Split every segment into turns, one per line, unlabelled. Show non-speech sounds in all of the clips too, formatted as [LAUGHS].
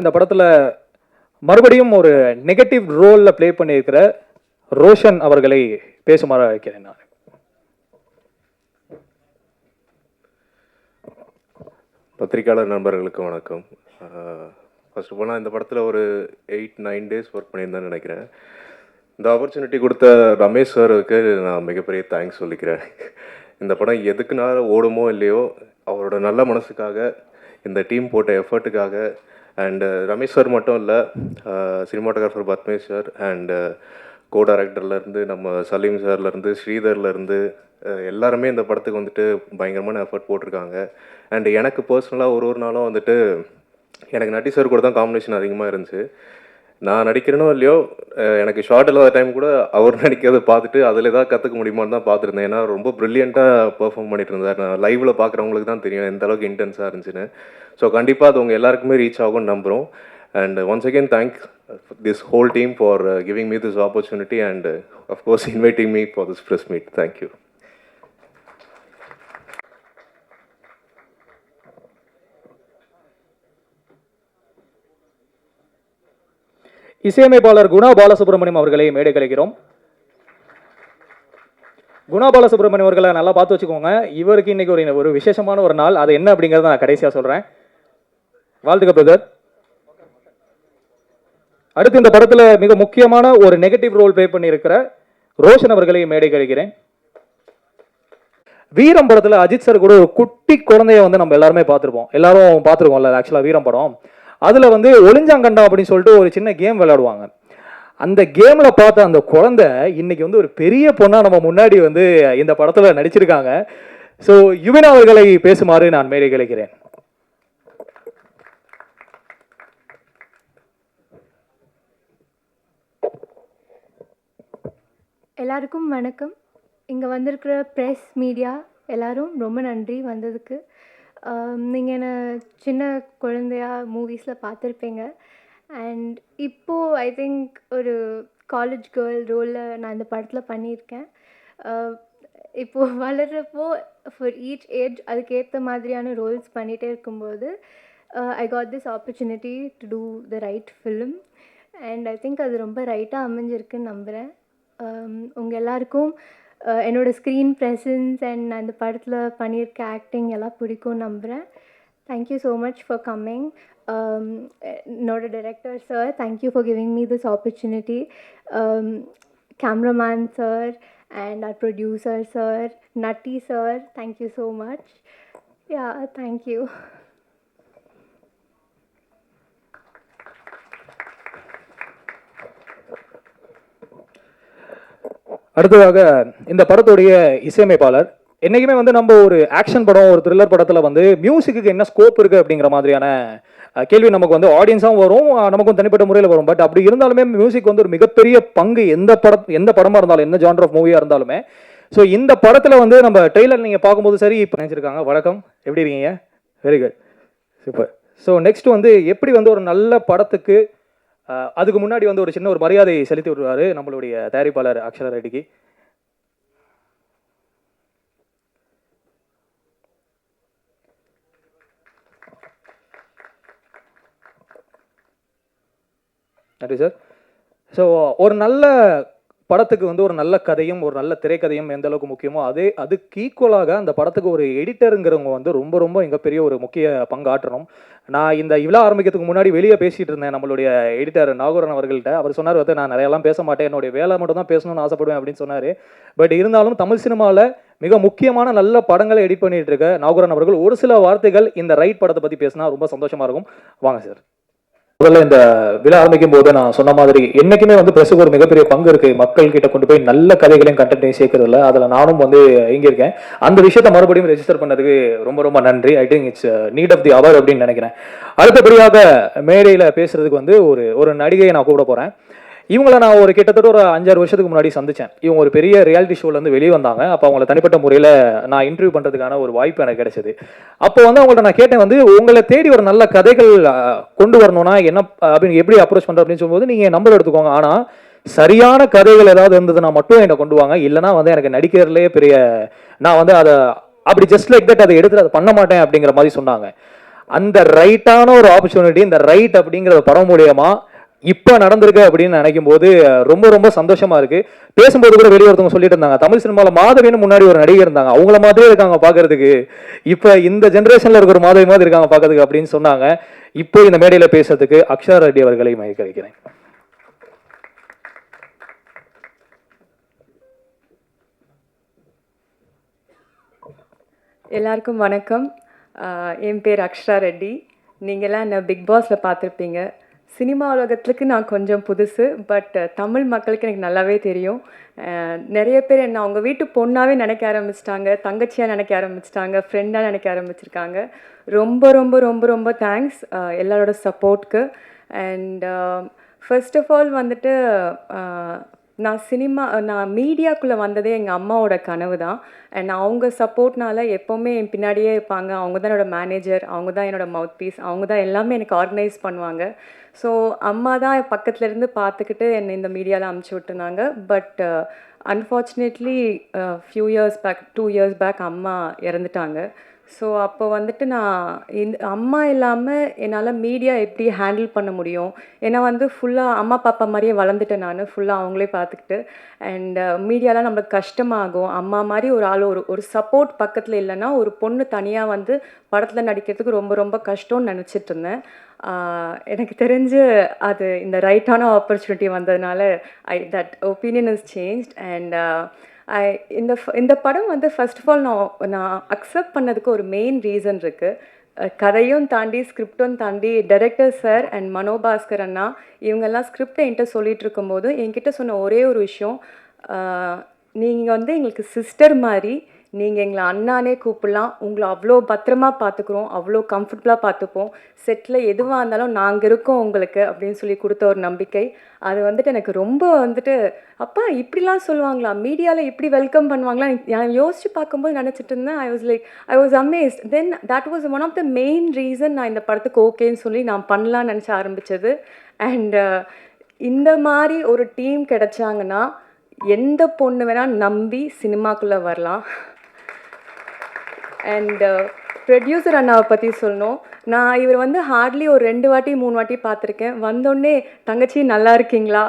இந்த படத்தில் மறுபடியும் ஒரு நெகட்டிவ் ரோலில் ப்ளே பண்ணியிருக்கிற ரோஷன் அவர்களை பேசுமாறு அழைக்கிறேன் நான்.
பத்திரிக்கையாளர் நண்பர்களுக்கு வணக்கம். ஃபர்ஸ்ட் ஆஃப் ஆல் நான் இந்த படத்தில் ஒரு எயிட் நைன் டேஸ் ஒர்க் பண்ணியிருந்தேன்னு நினைக்கிறேன். இந்த ஆப்பர்ச்சுனிட்டி கொடுத்த ரமேஷ் சாருக்கு நான் மிகப்பெரிய தேங்க்ஸ் சொல்லிக்கிறேன். இந்த படம் எதுக்குனால ஓடுமோ இல்லையோ அவரோட நல்ல மனசுக்காக இந்த டீம் போட்ட எஃபர்ட்டுக்காக அண்டு ரமேஷ் சார் மட்டும் இல்லை cinematographer uh, Padmesh sir and co டைரக்டர்லேருந்து நம்ம சலீம் சார்லேருந்து ஸ்ரீதர்லேருந்து uh, எல்லாருமே இந்த படத்துக்கு வந்துட்டு பயங்கரமான எஃபர்ட் போட்டிருக்காங்க. அண்ட் எனக்கு பர்சனலாக ஒரு ஒரு நாளும் வந்துட்டு எனக்கு நட்டி சார் கூட தான் காம்பினேஷன் அதிகமாக இருந்துச்சு. நான் நடிக்கிறேனோ இல்லையோ எனக்கு ஷார்ட் இல்லாத டைம் கூட அவர் [LAUGHS] நடிக்கிறத பார்த்துட்டு அதில் ஏதாவது கற்றுக்க முடியுமான்னு தான் பார்த்துருந்தேன். ஏன்னா ரொம்ப ப்ரில்லியண்ட்டாக பெர்ஃபார்ம் பண்ணிட்டு இருந்தார். நான் லைவில் பார்க்குறவங்களுக்கு தான் தெரியும் எந்த அளவுக்கு இன்டென்ஸாக இருந்துச்சுன்னு. ஸோ கண்டிப்பாக அது உங்கள் எல்லாருக்குமே ரீச் ஆகும்னு நம்புகிறோம் and once again thank this whole team for giving me this opportunity and of course inviting me for this press meet thank you
இசையமைப்பாளர் குணா பாலசுப்ரமணியம் அவர்களை மேடை கலைக்கிறோம். குணா பாலசுப்ரமணியம் அவர்களை நல்லா பார்த்து வச்சுக்கோங்க. இவருக்கு இன்னைக்கு ஒரு ஒரு விசேஷமான ஒரு நாள். அது என்ன அப்படிங்கிறத நான் கடைசியாக சொல்கிறேன் வாழ்த்துக்க பிரதர். அடுத்து இந்த படத்தில் மிக முக்கியமான ஒரு நெகட்டிவ் ரோல் பிளே பண்ணியிருக்கிற ரோஷன் அவர்களை மேடை கழிக்கிறேன் வீரம் படத்தில் அஜித் சார் கூட ஒரு குட்டி குழந்தைய வந்து நம்ம எல்லாருமே பார்த்துருப்போம். எல்லாரும் பார்த்துருக்கோம்ல ஆக்சுவலாக வீரம் படம். அதில் வந்து ஒளிஞ்சாங்கண்டம் அப்படின்னு சொல்லிட்டு ஒரு சின்ன கேம் விளையாடுவாங்க. அந்த கேமில் பார்த்த அந்த குழந்தை இன்னைக்கு வந்து ஒரு பெரிய பொண்ணாக நம்ம முன்னாடி வந்து இந்த படத்தில் நடிச்சிருக்காங்க. ஸோ யுவினா அவர்களை பேசுமாறு நான் மேலே கிடைக்கிறேன்
எல்லாருக்கும் வணக்கம். இங்கே வந்திருக்கிற ப்ரெஸ் மீடியா எல்லோரும் ரொம்ப நன்றி வந்ததுக்கு. நீங்கள் என்னை சின்ன குழந்தையா மூவிஸில் பார்த்துருப்பீங்க. அண்ட் இப்போது ஐ திங்க் ஒரு காலேஜ் கேர்ள் ரோலில் நான் இந்த படத்தில் பண்ணியிருக்கேன். இப்போது [LAUGHS] வளர்கிறப்போ ஃபார் ஈச் ஏஜ் அதுக்கேற்ற மாதிரியான ரோல்ஸ் பண்ணிகிட்டே இருக்கும்போது I got this opportunity to do the right film and I think அது ரொம்ப ரைட்டாக அமைஞ்சிருக்குன்னு நம்புகிறேன் உங்கள் எல்லாருக்கும் என்னோட ஸ்க்ரீன் ப்ரெசன்ஸ் அண்ட் அந்த படத்தில் பண்ணியிருக்க ஆக்டிங் எல்லாம் பிடிக்கும் நம்புகிறேன் thank you so much for coming என்னோட director sir thank you for giving me this opportunity cameraman sir and our producer sir Natty sir thank you so much yeah thank you
அடுத்ததாக இந்த படத்துடைய இசையமைப்பாளர். என்றைக்குமே வந்து நம்ம ஒரு ஆக்ஷன் படம் ஒரு த்ரில்லர் படத்தில் வந்து மியூசிக்கு என்ன ஸ்கோப் இருக்குது அப்படிங்கிற மாதிரியான கேள்வி நமக்கு வந்து ஆடியன்ஸாகவும் வரும் நமக்கும் தனிப்பட்ட முறையில் வரும். பட் அப்படி இருந்தாலுமே மியூசிக் வந்து ஒரு மிகப்பெரிய பங்கு எந்த படம் எந்த படமாக இருந்தாலும் எந்த ஜான்டர் ஆஃப் மூவியாக இருந்தாலுமே. ஸோ இந்த படத்தில் வந்து நம்ம ட்ரெய்லர் நீங்கள் பார்க்கும்போது சரி இப்போ நினச்சிருக்காங்க. வணக்கம். எப்படி இருக்கீங்க? Very good super so next வந்து எப்படி வந்து ஒரு நல்ல படத்துக்கு அதுக்கு முன்னாடி வந்து ஒரு சின்ன ஒரு மரியாதை செலுத்தி விடுவார் நம்மளுடைய தயாரிப்பாளர் அக்ஷரா ரெட்டிக்கு. நன்றி சார். ஸோ ஒரு நல்ல படத்துக்கு வந்து ஒரு நல்ல கதையும் ஒரு நல்ல திரைக்கதையும் எந்த அளவுக்கு முக்கியமோ அதே அதுக்கு ஈக்குவலாக அந்த படத்துக்கு ஒரு எடிட்டருங்கிறவங்க வந்து ரொம்ப ரொம்ப மிகப்பெரிய ஒரு முக்கிய பங்காற்றணும் நான் இந்த இவ்வளோ ஆரம்பிக்கிறதுக்கு முன்னாடி வெளியே பேசிட்டு இருந்தேன் நம்மளுடைய எடிட்டர் நாகூரன் அவர்கள்ட்ட. அவர் சொன்னார் வந்து நான் நிறையெல்லாம் பேச மாட்டேன். என்னுடைய வேலை மட்டும் தான் பேசணும்னு ஆசைப்படுவேன் அப்படின்னு சொன்னார். பட் இருந்தாலும் தமிழ் சினிமாவில் மிக முக்கியமான நல்ல படங்களை எடிட் பண்ணிட்டு இருக்க நாகூரன் அவர்கள் ஒரு சில வார்த்தைகள் இந்த ரைட் படத்தை பற்றி பேசினா ரொம்ப சந்தோஷமாக இருக்கும். வாங்க சார் முதல்ல இந்த விழா ஆரம்பிக்கும் போது நான் சொன்ன மாதிரி என்னைக்குமே வந்து பிரஸுக்கு ஒரு மிகப்பெரிய பங்கு இருக்கு. மக்கள் கிட்ட கொண்டு போய் நல்ல கதைகளையும் கண்டென்ட்டையும் சேர்க்கறதுல அதுல நானும் வந்து இங்க இருக்கேன் அந்த விஷயத்தை மறுபடியும் ரெஜிஸ்டர் பண்ணதுக்கு ரொம்ப ரொம்ப நன்றி. I think it's need of the hour அப்படின்னு நினைக்கிறேன். அடுத்தபடியாக மேடையில பேசுறதுக்கு வந்து ஒரு ஒரு நடிகையை நான் கூப்பிட போறேன். இவங்களை நான் ஒரு கிட்டத்தட்ட ஒரு அஞ்சாறு வருஷத்துக்கு முன்னாடி சந்தித்தேன் இவங்க ஒரு பெரிய ரியாலிட்டி ஷோலேருந்து வெளியே வந்தாங்க. அப்போ அவங்கள தனிப்பட்ட முறையில் நான் இன்டர்வியூ பண்ணுறதுக்கான ஒரு வாய்ப்பு எனக்கு கிடைச்சது. அப்போ வந்து அவங்கள்ட்ட நான் கேட்டேன் வந்து உங்களை தேடி ஒரு நல்ல கதைகள் கொண்டு வரணும்னா என்ன அப்படின்னு எப்படி அப்ரோச் பண்ணுற அப்படின்னு சொல்லும்போது நீங்கள் நம்பர் எடுத்துக்கோங்க. ஆனால் சரியான கதைகள் ஏதாவது இருந்ததுன்னா மட்டும் என்னை கொண்டு வாங்க. இல்லைன்னா வந்து எனக்கு நடிக்கிறதுலே பெரிய நான் வந்து அதை அப்படி ஜஸ்ட் லைக் தட் அதை எடுத்து அதை பண்ண மாட்டேன் அப்படிங்கிற மாதிரி சொன்னாங்க. அந்த ரைட்டான ஒரு ஆப்பர்ச்சுனிட்டி இந்த ரைட் அப்படிங்கிற படம் மூலியமாக இப்போ நடந்திருக்கு அப்படின்னு நினைக்கும் போது ரொம்ப ரொம்ப சந்தோஷமா இருக்கு. பேசும்போது கூட வெளியே ஒருத்தவங்க சொல்லிட்டு இருந்தாங்க தமிழ் சினிமாவில் மாதவின்னு முன்னாடி ஒரு நடிகை இருந்தாங்க அவங்கள மாதிரியே இருக்காங்க பார்க்கறதுக்கு இப்போ இந்த ஜென்ரேஷனில் இருக்கிற மாதவி மாதிரி இருக்காங்க பார்க்கறதுக்கு அப்படின்னு சொன்னாங்க. இப்போ இந்த மேடையில் பேசுறதுக்கு அக்ஷரா ரெட்டி அவர்களை மயக்க வைக்கிறேன்
எல்லாருக்கும் வணக்கம். என் பேர் அக்ஷரா ரெட்டி. நீங்கள்லாம் என்ன பிக் பாஸில் பார்த்துருப்பீங்க. சினிமா உலகத்துக்கு நான் கொஞ்சம் புதுசு பட் தமிழ் மக்களுக்கு எனக்கு நல்லாவே தெரியும். நிறைய பேர் என்ன அவங்க வீட்டு பொண்ணாகவே நினைக்க ஆரம்பிச்சிட்டாங்க தங்கச்சியாக நினைக்க ஆரம்பிச்சிட்டாங்க ஃப்ரெண்டாக நினைக்க ஆரம்பிச்சிருக்காங்க. ரொம்ப ரொம்ப ரொம்ப ரொம்ப தேங்க்ஸ் எல்லாரோட சப்போர்ட்க்கு அண்ட் ஃபர்ஸ்ட் ஆஃப் ஆல் வந்துட்டு நான் சினிமா நான் மீடியாக்குள்ளே வந்ததே எங்கள் அம்மாவோட கனவு தான் அண்ட் அவங்க சப்போர்ட்னால எப்போவுமே என் பின்னாடியே இருப்பாங்க. அவங்க தான் என்னோட மேனேஜர் அவங்க தான் என்னோட மவுத் பீஸ் அவங்க தான் எல்லாமே எனக்கு ஆர்கனைஸ் பண்ணுவாங்க. ஸோ அம்மா தான் பக்கத்துலேருந்து பார்த்துக்கிட்டு என்னை இந்த மீடியாவில் அமுச்சு விட்டுருந்தாங்க. But unfortunately few years back two years back அம்மா இறந்துட்டாங்க. ஸோ அப்போ வந்துட்டு நான் இந்த அம்மா இல்லாமல் என்னால் மீடியா எப்படி ஹேண்டில் பண்ண முடியும்? ஏன்னா வந்து ஃபுல்லாக அம்மா பாப்பா மாதிரியே வளர்ந்துட்டேன் நான். ஃபுல்லாக அவங்களே பார்த்துக்கிட்டு. அண்ட் மீடியாலாம் நம்மளுக்கு கஷ்டமாகும். அம்மா மாதிரி ஒரு ஆள் ஒரு ஒரு சப்போர்ட் பக்கத்தில் இல்லைன்னா ஒரு பொண்ணு தனியாக வந்து படத்தில் நடிக்கிறதுக்கு ரொம்ப ரொம்ப கஷ்டம்னு நினச்சிட்டு இருந்தேன். எனக்கு தெரிஞ்சு அது இந்த ரைட்டான ஆப்பர்ச்சுனிட்டி வந்ததுனால I that opinion is change and I இந்த இந்த படம் வந்து ஃபர்ஸ்ட் ஆஃப் ஆல் நான் நான் அக்செப்ட் பண்ணதுக்கு ஒரு மெயின் ரீசன் இருக்குது கதையும் தாண்டி ஸ்கிரிப்டும் தாண்டி டைரக்டர் சார் அண்ட் மனோபாஸ்கர் அண்ணா இவங்கெல்லாம் ஸ்கிரிப்டை என்கிட்ட சொல்லிகிட்டு இருக்கும்போது என்கிட்ட சொன்ன ஒரே ஒரு விஷயம் நீங்கள் வந்து எங்களுக்கு சிஸ்டர் மாதிரி நீங்கள் எங்களை அண்ணானே கூப்பிடலாம். உங்களை அவ்வளோ பத்திரமா பார்த்துக்குறோம். அவ்வளோ கம்ஃபர்டபுளாக பார்த்துப்போம். செட்டில் எதுவாக இருந்தாலும் நாங்கள் இருக்கோம் உங்களுக்கு அப்படின்னு சொல்லி கொடுத்த ஒரு நம்பிக்கை. அது வந்துட்டு எனக்கு ரொம்ப வந்துட்டு அப்பா இப்படிலாம் சொல்லுவாங்களா? மீடியாவில் இப்படி வெல்கம் பண்ணுவாங்களா? நான் யோசிச்சு பார்க்கும்போது நினச்சிட்டு இருந்தேன். I was like I was amazed then that was one of the main reason நான் இந்த படத்துக்கு ஓகேன்னு சொல்லி நான் பண்ணலாம்னு நினச்ச ஆரம்பித்தது அண்ட் uh, இந்த மாதிரி ஒரு டீம் கிடைச்சாங்கன்னா எந்த பொண்ணு வேணால் நம்பி சினிமாக்குள்ளே வரலாம். அண்ட் ப்ரொடியூசர் uh, அண்ணாவை பற்றி சொல்லணும். நான் இவர் வந்து ஹார்ட்லி ஒரு ரெண்டு வாட்டி மூணு வாட்டி பார்த்துருக்கேன். வந்தோடனே தங்கச்சி நல்லா இருக்கீங்களா?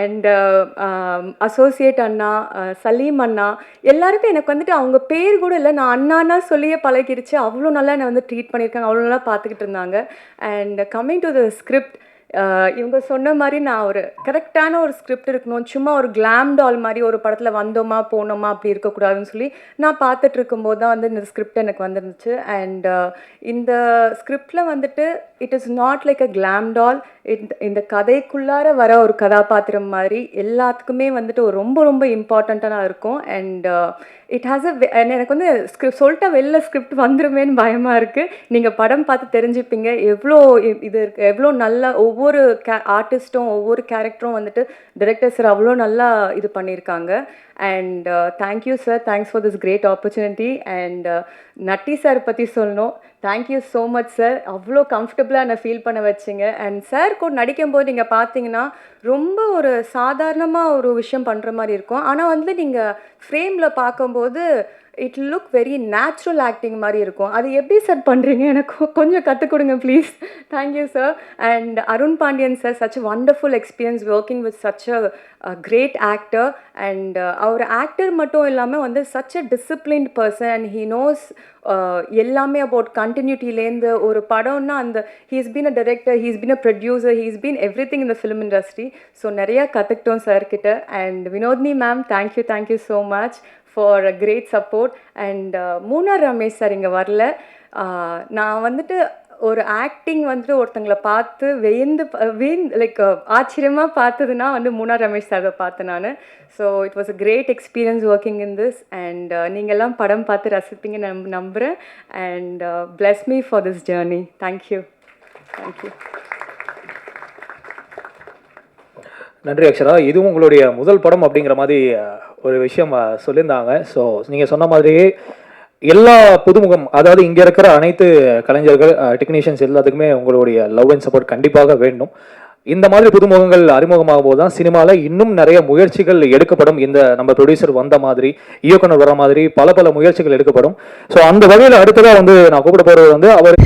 அண்டு அசோசியேட் uh, um, அண்ணா uh, சலீம் அண்ணா எல்லாருக்கும் எனக்கு வந்துட்டு அவங்க பேர் கூட இல்லை. நான் அண்ணான்னா சொல்லியே பழகிடுச்சு அவ்வளோ நல்லா என்னை வந்து ட்ரீட் பண்ணியிருக்காங்க. அவ்வளோ நல்லா பார்த்துக்கிட்டு இருந்தாங்க. And coming to the script இவங்க சொன்ன மாதிரி நான் ஒரு கரெக்டான ஒரு ஸ்கிரிப்ட் இருக்கணும் சும்மா ஒரு கிளாம் டால் மாதிரி ஒரு படத்தில் வந்தோமா போனோமா அப்படி இருக்கக்கூடாதுன்னு சொல்லி நான் பார்த்துட்டு இருக்கும்போது தான் வந்து இந்த ஸ்கிரிப்ட் எனக்கு வந்துருந்துச்சு. அண்ட் இந்த ஸ்கிரிப்டில் வந்துட்டு it is not like a glam doll இந்த இந்த கதைக்குள்ளார வர ஒரு கதாபாத்திரம் மாதிரி எல்லாத்துக்குமே வந்துட்டு ஒரு ரொம்ப ரொம்ப இம்பார்ட்டண்ட்டாக இருக்கும். அண்ட் இட் ஹாஸ் அ எனக்கு வந்து ஸ்கிரிப்ட் சொல்லிட்டா வெளில ஸ்கிரிப்ட் வந்துருமேன்னு பயமாக இருக்குது நீங்கள் படம் பார்த்து தெரிஞ்சுப்பீங்க. எவ்வளோ இது இருக்குது எவ்வளோ நல்லா ஒவ்வொரு ஒவ்வொரு கே ஆர்டிஸ்ட்டும் ஒவ்வொரு கேரக்டரும் வந்துட்டு டிரெக்டர் சார் அவ்வளோ நல்லா இது பண்ணியிருக்காங்க. And thank you sir thanks for this great opportunity and Natty sir பற்றி சொல்லணும். தேங்க்யூ ஸோ மச் சார் அவ்வளோ கம்ஃபர்டபுளாக என்னை ஃபீல் பண்ண வச்சிங்க. அண்ட் சார் கூட நடிக்கும்போது நீங்கள் பார்த்தீங்கன்னா ரொம்ப ஒரு சாதாரணமாக ஒரு விஷயம் பண்ணுற மாதிரி இருக்கும். ஆனால் வந்து நீங்கள் ஃப்ரேமில் பார்க்கும்போது it look very natural acting மாதிரி இருக்கும். அது எப்படி சார் பண்ணுறீங்க எனக்கு கொஞ்சம் கற்றுக் கொடுங்க please thank you sir and Arun Pandian sir such wonderful experience working with such a great actor and our actor மட்டும் இல்லாமல் வந்து such a disciplined person and he knows எல்லாமே அபவுட் கண்டினியூட்டிலேருந்து ஒரு படம்னா அந்த he's been a director he's been a producer he's been everything இந்த film industry so நிறையா கற்றுக்கிட்டோம் சார்கிட்ட. And Vinodhini ma'am thank you thank you so much for a great support and Munnar Ramesh sir இங்கே வரல. நான் வந்துட்டு ஒரு acting வந்துட்டு ஒருத்தங்களை பார்த்து வியந்து வியந் லைக் ஆச்சரியமாக பார்த்ததுன்னா வந்து மூனார் ரமேஷ் சாரை பார்த்தேன் நான். So it was a great experience working in this and நீங்கள்லாம் படம் பார்த்து ரசிப்பீங்க நம் நம்புகிறேன் and bless me for this journey thank you thank you
நன்றி அக்ஷரா. இதுவும் உங்களுடைய முதல் படம் அப்படிங்கிற மாதிரி ஒரு விஷயம் சொல்லியிருந்தாங்க. ஸோ நீங்கள் சொன்ன மாதிரியே எல்லா புதுமுகம் அதாவது இங்கே இருக்கிற அனைத்து கலைஞர்கள் டெக்னீஷியன்ஸ் எல்லாத்துக்குமே உங்களுடைய லவ் அண்ட் சப்போர்ட் கண்டிப்பாக வேண்டும். இந்த மாதிரி புதுமுகங்கள் அறிமுகமாகும் போது தான் சினிமாவில் இன்னும் நிறைய முயற்சிகள் எடுக்கப்படும். இந்த நம்ம ப்ரொடியூசர் வந்த மாதிரி இயக்குனர் வர மாதிரி பல பல முயற்சிகள் எடுக்கப்படும். ஸோ அந்த வகையில் அடுத்ததாக வந்து நான் கூப்பிட போகிறது வந்து அவர்